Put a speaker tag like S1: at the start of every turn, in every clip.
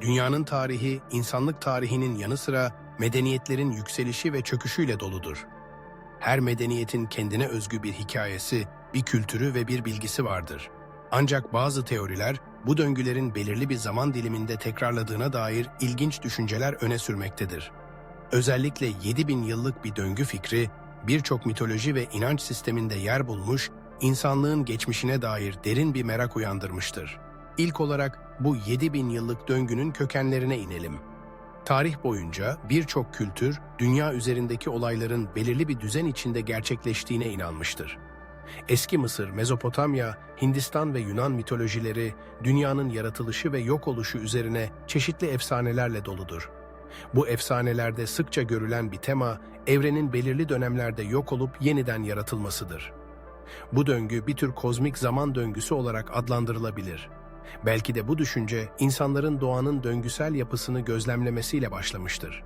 S1: Dünyanın tarihi, insanlık tarihinin yanı sıra medeniyetlerin yükselişi ve çöküşüyle doludur. Her medeniyetin kendine özgü bir hikayesi, bir kültürü ve bir bilgisi vardır. Ancak bazı teoriler bu döngülerin belirli bir zaman diliminde tekrarladığına dair ilginç düşünceler öne sürmektedir. Özellikle 7000 yıllık bir döngü fikri birçok mitoloji ve inanç sisteminde yer bulmuş, insanlığın geçmişine dair derin bir merak uyandırmıştır. İlk olarak bu 7000 yıllık döngünün kökenlerine inelim. Tarih boyunca birçok kültür dünya üzerindeki olayların belirli bir düzen içinde gerçekleştiğine inanmıştır. Eski Mısır, Mezopotamya, Hindistan ve Yunan mitolojileri dünyanın yaratılışı ve yok oluşu üzerine çeşitli efsanelerle doludur. Bu efsanelerde sıkça görülen bir tema, evrenin belirli dönemlerde yok olup yeniden yaratılmasıdır. Bu döngü bir tür kozmik zaman döngüsü olarak adlandırılabilir. Belki de bu düşünce insanların doğanın döngüsel yapısını gözlemlemesiyle başlamıştır.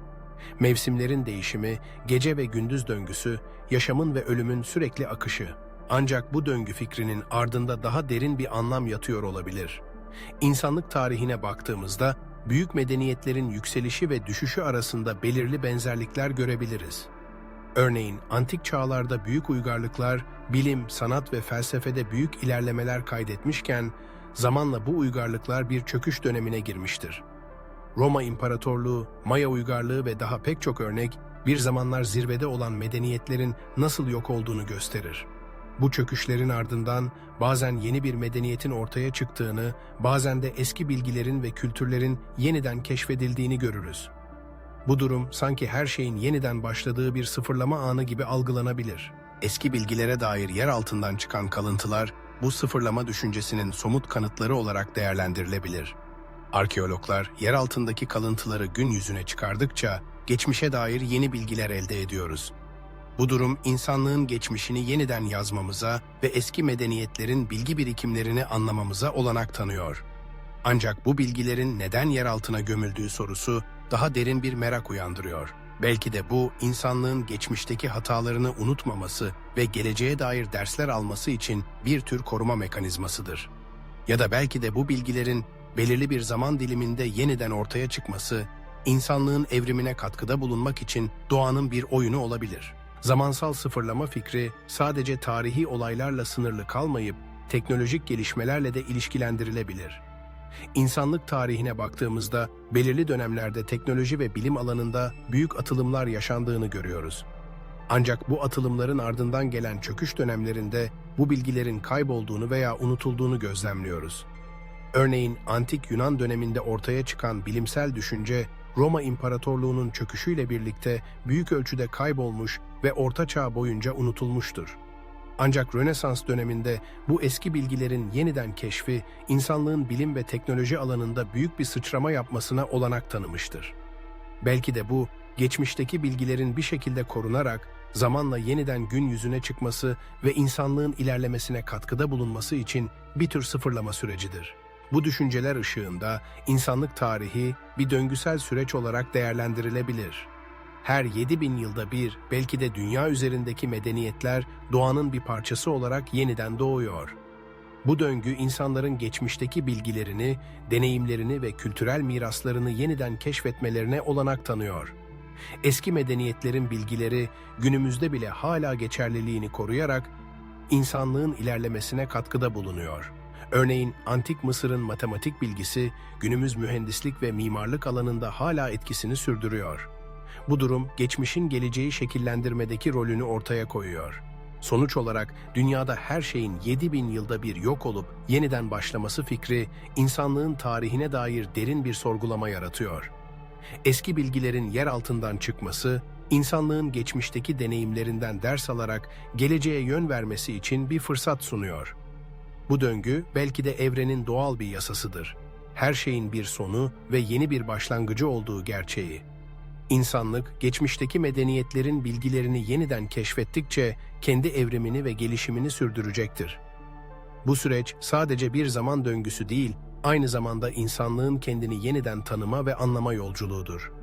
S1: Mevsimlerin değişimi, gece ve gündüz döngüsü, yaşamın ve ölümün sürekli akışı. Ancak bu döngü fikrinin ardında daha derin bir anlam yatıyor olabilir. İnsanlık tarihine baktığımızda büyük medeniyetlerin yükselişi ve düşüşü arasında belirli benzerlikler görebiliriz. Örneğin antik çağlarda büyük uygarlıklar, bilim, sanat ve felsefede büyük ilerlemeler kaydetmişken, zamanla bu uygarlıklar bir çöküş dönemine girmiştir. Roma İmparatorluğu, Maya uygarlığı ve daha pek çok örnek, bir zamanlar zirvede olan medeniyetlerin nasıl yok olduğunu gösterir. Bu çöküşlerin ardından bazen yeni bir medeniyetin ortaya çıktığını, bazen de eski bilgilerin ve kültürlerin yeniden keşfedildiğini görürüz. Bu durum sanki her şeyin yeniden başladığı bir sıfırlama anı gibi algılanabilir. Eski bilgilere dair yer altından çıkan kalıntılar, bu sıfırlama düşüncesinin somut kanıtları olarak değerlendirilebilir. Arkeologlar yer altındaki kalıntıları gün yüzüne çıkardıkça geçmişe dair yeni bilgiler elde ediyoruz. Bu durum insanlığın geçmişini yeniden yazmamıza ve eski medeniyetlerin bilgi birikimlerini anlamamıza olanak tanıyor. Ancak bu bilgilerin neden yer altına gömüldüğü sorusu daha derin bir merak uyandırıyor. Belki de bu insanlığın geçmişteki hatalarını unutmaması ve geleceğe dair dersler alması için bir tür koruma mekanizmasıdır. Ya da belki de bu bilgilerin belirli bir zaman diliminde yeniden ortaya çıkması, insanlığın evrimine katkıda bulunmak için doğanın bir oyunu olabilir. Zamansal sıfırlama fikri sadece tarihi olaylarla sınırlı kalmayıp teknolojik gelişmelerle de ilişkilendirilebilir. İnsanlık tarihine baktığımızda belirli dönemlerde teknoloji ve bilim alanında büyük atılımlar yaşandığını görüyoruz. Ancak bu atılımların ardından gelen çöküş dönemlerinde bu bilgilerin kaybolduğunu veya unutulduğunu gözlemliyoruz. Örneğin antik Yunan döneminde ortaya çıkan bilimsel düşünce Roma İmparatorluğu'nun çöküşüyle birlikte büyük ölçüde kaybolmuş ve Orta Çağ boyunca unutulmuştur. Ancak Rönesans döneminde bu eski bilgilerin yeniden keşfi, insanlığın bilim ve teknoloji alanında büyük bir sıçrama yapmasına olanak tanımıştır. Belki de bu, geçmişteki bilgilerin bir şekilde korunarak zamanla yeniden gün yüzüne çıkması ve insanlığın ilerlemesine katkıda bulunması için bir tür sıfırlama sürecidir. Bu düşünceler ışığında insanlık tarihi bir döngüsel süreç olarak değerlendirilebilir. Her 7000 yılda bir belki de dünya üzerindeki medeniyetler doğanın bir parçası olarak yeniden doğuyor. Bu döngü insanların geçmişteki bilgilerini, deneyimlerini ve kültürel miraslarını yeniden keşfetmelerine olanak tanıyor. Eski medeniyetlerin bilgileri günümüzde bile hala geçerliliğini koruyarak insanlığın ilerlemesine katkıda bulunuyor. Örneğin antik Mısır'ın matematik bilgisi günümüz mühendislik ve mimarlık alanında hala etkisini sürdürüyor. Bu durum geçmişin geleceği şekillendirmedeki rolünü ortaya koyuyor. Sonuç olarak dünyada her şeyin 7000 yılda bir yok olup yeniden başlaması fikri insanlığın tarihine dair derin bir sorgulama yaratıyor. Eski bilgilerin yer altından çıkması, insanlığın geçmişteki deneyimlerinden ders alarak geleceğe yön vermesi için bir fırsat sunuyor. Bu döngü belki de evrenin doğal bir yasasıdır. Her şeyin bir sonu ve yeni bir başlangıcı olduğu gerçeği. İnsanlık, geçmişteki medeniyetlerin bilgilerini yeniden keşfettikçe kendi evrimini ve gelişimini sürdürecektir. Bu süreç sadece bir zaman döngüsü değil, aynı zamanda insanlığın kendini yeniden tanıma ve anlama yolculuğudur.